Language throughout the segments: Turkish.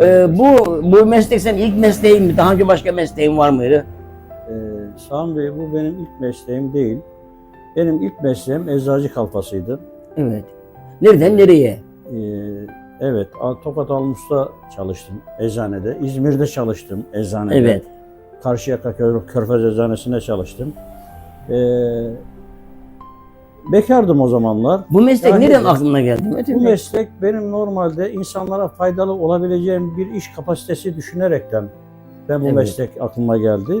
Ee, bu bu meslek senin ilk mesleğin mi? Daha önce başka mesleğin var mıydı? Ee, Sami Bey bu benim ilk mesleğim değil. Benim ilk mesleğim eczacı kalfasıydı. Evet. Nereden nereye? Ee, evet, Tokat Almus'ta çalıştım eczanede. İzmir'de çalıştım eczanede. Evet. Karşıyaka Kör- Körfez Eczanesi'nde çalıştım. Ee, bekardım o zamanlar. Bu meslek Yani- nereden aklına geldi? Metin Bu Bey? meslek benim normalde insanlara faydalı olabileceğim bir iş kapasitesi düşünerekten ben bu Evet. meslek aklıma geldi.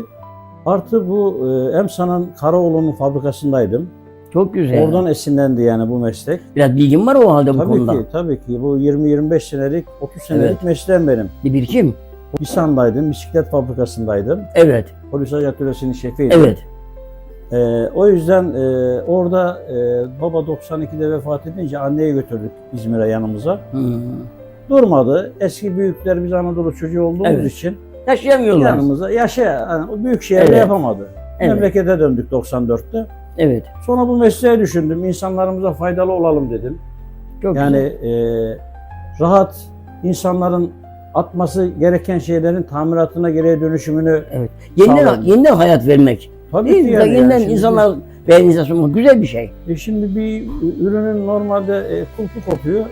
Artı bu e, Emsa'nın Karaoğlu'nun fabrikasındaydım. Çok güzel. Oradan esinlendi yani bu meslek. Biraz bilgin var o halde bu Tabii konuda. ki, tabii ki. Bu 20-25 senelik, 30 senelik Evet. mesleğim benim. Bir birikim. Nisan'daydım, bisiklet fabrikasındaydım. Evet. Polis atölyesinin şefiydim. Evet. Ee, o yüzden e, orada e, baba 92'de vefat edince anneyi götürdük İzmir'e yanımıza. Hmm. Durmadı. Eski büyüklerimiz Anadolu çocuğu olduğumuz Evet. için Yaşayamıyorlar. yanımıza yaşa yani o büyük şehirde Evet. yapamadı. Evet. Memlekete döndük 94'te. Evet. Sonra bu mesleği düşündüm. İnsanlarımıza faydalı olalım dedim. Çok Yani güzel. e, rahat insanların atması gereken şeylerin tamiratına gereği dönüşümünü Yeniden, yeniden hayat vermek. Tabii Değil ki yani. yeniden şimdi- insanlar beğenilmesi güzel bir şey. E şimdi bir ürünün normalde e, kulpu kopuyor.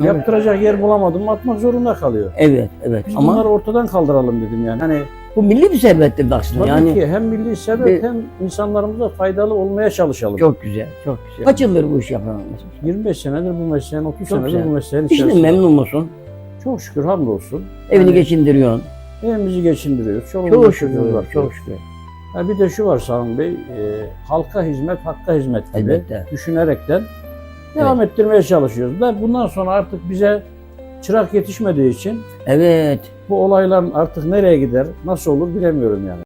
Evet. Yaptıracak yer bulamadım atmak zorunda kalıyor. Evet, evet. Biz Ama bunları ortadan kaldıralım dedim yani. Hani bu milli bir servettir de aslında. tabii yani ki hem milli sebep Bir- hem insanlarımıza faydalı olmaya çalışalım. çok güzel, çok güzel. Kaç yıldır bu iş yapıyorsun? 25 senedir bu mesleğin, 30 Çok senedir güzel. bu mesleğin İşte içerisinde. memnun musun? Çok şükür hamdolsun. Evini Yani geçindiriyorsun. Evimizi geçindiriyoruz. Çoluğumuz Çok çocuğumuz şükür, var. çok şükür. Ha bir de şu var Sami Bey, e, halka hizmet, hakka hizmet gibi Elbette. düşünerekten devam ettirmeye çalışıyoruz. Da bundan sonra artık bize çırak yetişmediği için Evet. bu olayların artık nereye gider, nasıl olur bilemiyorum yani.